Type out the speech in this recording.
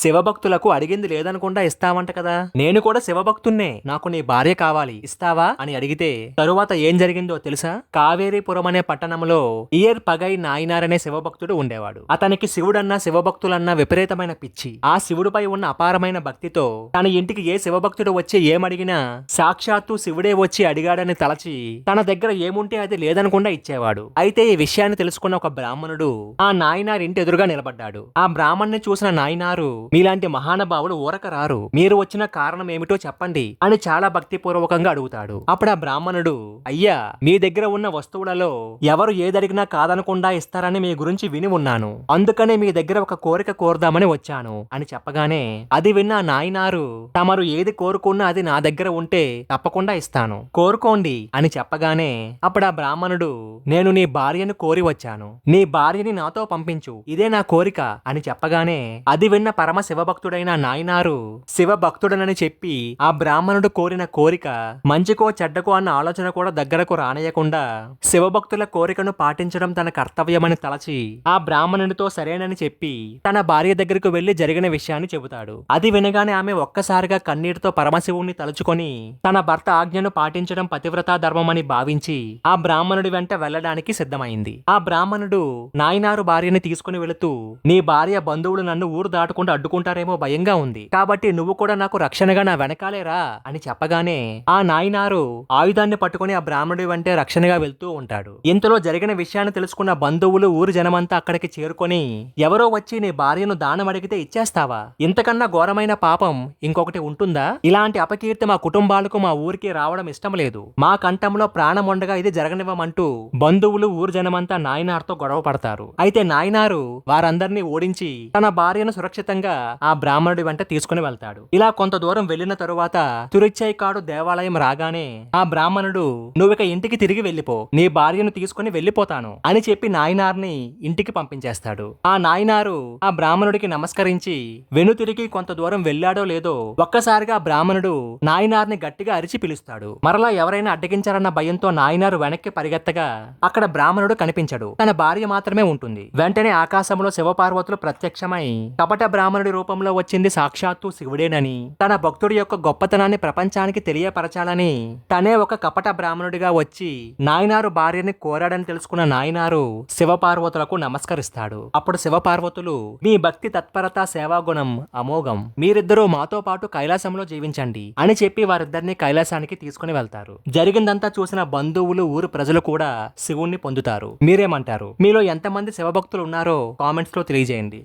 శివభక్తులకు అడిగింది లేదనకుండా ఇస్తావంట కదా? నేను కూడా శివభక్తున్నే. నాకు నీ భార్య కావాలి. ఇస్తావా? అని అడిగితే తరువాత ఏం జరిగిందో తెలుసా? కావేరీపురం అనే పట్టణంలో ఇయర్ పగై నాయనార్ అనే శివభక్తుడు ఉండేవాడు. అతనికి శివుడన్నా శివభక్తులన్నా విపరీతమైన పిచ్చి. ఆ శివుడిపై ఉన్న అపారమైన భక్తితో తన ఇంటికి ఏ శివభక్తుడు వచ్చి ఏమడిగినా సాక్షాత్తు శివుడే వచ్చి అడిగాడని తలచి తన దగ్గర ఏముంటే అది లేదనకుండా ఇచ్చేవాడు. అయితే ఈ విషయాన్ని తెలుసుకున్న ఒక బ్రాహ్మణుడు ఆ నాయనార్ ఇంటి ఎదురుగా నిలబడ్డాడు. ఆ బ్రాహ్మణ్ణి చూసిన నాయనారు మీలాంటి మహానుభావుడు ఊరక రారు మీరు వచ్చిన కారణం ఏమిటో చెప్పండి అని చాలా భక్తిపూర్వకంగా అడుగుతాడు. అప్పుడు ఆ బ్రాహ్మణుడు అయ్యా మీ దగ్గర ఉన్న వస్తువులలో ఎవరు ఏదడిగినా కాదనకుండా ఇస్తారని మీ గురించి విని ఉన్నాను. అందుకనే మీ దగ్గర ఒక కోరిక కోరదామని వచ్చాను అని చెప్పగానే అది విన్న నాయనారు తమరు ఏది కోరుకున్నా అది నా దగ్గర ఉంటే తప్పకుండా ఇస్తాను. కోరుకోండి అని చెప్పగానే అప్పుడు ఆ బ్రాహ్మణుడు నేను నీ భార్యను కోరి వచ్చాను. నీ భార్యని నాతో పంపించు. ఇదే నా కోరిక అని చెప్పగానే అది విన్న పరమ శివభక్తుడైన నాయనారు శివభక్తుడనని చెప్పి ఆ బ్రాహ్మణుడు కోరిన కోరిక మంచికో చెడ్డకో అన్న ఆలోచన కూడా దగ్గరకు రానియకుండా శివభక్తుల కోరికను పాటించడం తన కర్తవ్యమని తలచి ఆ బ్రాహ్మణుడితో సరేనని చెప్పి తన భార్య దగ్గరకు వెళ్ళి జరిగిన విషయాన్ని చెబుతాడు. అది వినగానే ఆమె ఒక్కసారిగా కన్నీటితో పరమశివుణ్ణి తలుచుకొని తన భర్త ఆజ్ఞను పాటించడం పతివ్రతా ధర్మమని భావించి ఆ బ్రాహ్మణుడి వెంట వెళ్ళడానికి సిద్ధమైంది. ఆ బ్రాహ్మణుడు నాయనారు భార్యని తీసుకుని వెళుతూ నీ భార్య బంధువులు నన్ను ఊరు దాటకుండా అడ్డుకుంటారేమో భయంగా ఉంది. కాబట్టి నువ్వు కూడా నాకు రక్షణగా నా వెనకాలేరా అని చెప్పగానే ఆ నాయనారు ఆయుధాన్ని పట్టుకుని ఆ బ్రాహ్మణుడి వెంటే రక్షణగా వెళ్తూ ఉంటాడు. ఇంతలో జరిగిన విషయాన్ని తెలుసుకున్న బంధువులు ఊరు జనమంతా అక్కడికి చేరుకొని ఎవరో వచ్చి నీ భార్యను దానం అడిగితే ఇచ్చేస్తావా? ఇంతకన్నా ఘోరమైన పాపం ఇంకొకటి ఉంటుందా? ఇలాంటి అపకీర్తి మా కుటుంబాలకు మా ఊరికి రావడం ఇష్టం లేదు. మా కంఠంలో ప్రాణం ఉండగా ఇది జరగనివ్వమంటూ బంధువులు ఊరు జనమంతా నాయనార్తో గొడవ పడతారు. అయితే నాయనారు వారందరినీ ఓడించి తన భార్యను సురక్షితంగా ఆ బ్రాహ్మణుడి వెంట తీసుకుని వెళ్తాడు. ఇలా కొంత దూరం వెళ్ళిన తరువాత తురిచ్చైకాడు దేవాలయం రాగానే ఆ బ్రాహ్మణుడు నువ్విక ఇంటికి తిరిగి వెళ్ళిపో. నీ భార్యను తీసుకుని వెళ్ళిపోతాను అని చెప్పి నాయనార్ని ఇంటికి పంపించేస్తాడు. ఆ నాయనారు ఆ బ్రాహ్మణుడికి నమస్కరించి వెనుతిరిగి కొంత దూరం వెళ్ళాడో లేదో ఒక్కసారిగా బ్రాహ్మణుడు నాయనార్ని గట్టిగా అరిచి పిలుస్తాడు. మరలా ఎవరైనా అడ్డగించారన్న భయంతో నాయనారు వెనక్కి పరిగెత్తగా అక్కడ బ్రాహ్మణుడు కనిపించడు. తన భార్య మాత్రమే ఉంటుంది. వెంటనే ఆకాశంలో శివపార్వతులు ప్రత్యక్షమై కపట బ్రాహ్మణుడి రూపంలో వచ్చింది సాక్షాత్తు శివుడేనని తన భక్తుడి యొక్క గొప్పతనాన్ని ప్రపంచానికి తెలియపరచాలని. తనే ఒక కపట బ్రాహ్మణుడిగా వచ్చి నాయనారు భార్యని కోరాడని తెలుసుకున్న నాయనారు శివపార్వతులకు నమస్కరిస్తాడు. అప్పుడు శివపార్వతులు మీ భక్తి తత్పరత సేవాగుణం అమోఘం. మీరిద్దరూ మాతో పాటు కైలాసంలో జీవించండి అని చెప్పి వారిద్దరిని కైలాసానికి తీసుకుని వెళ్తారు. జరిగిందంతా చూసిన బంధువులు ఊరు ప్రజలు కూడా శివుణ్ణి పొందుతారు. మీరేమంటారు? మీలో ఎంతమంది శివభక్తులు ఉన్నారో కామెంట్స్లో తెలియజేయండి.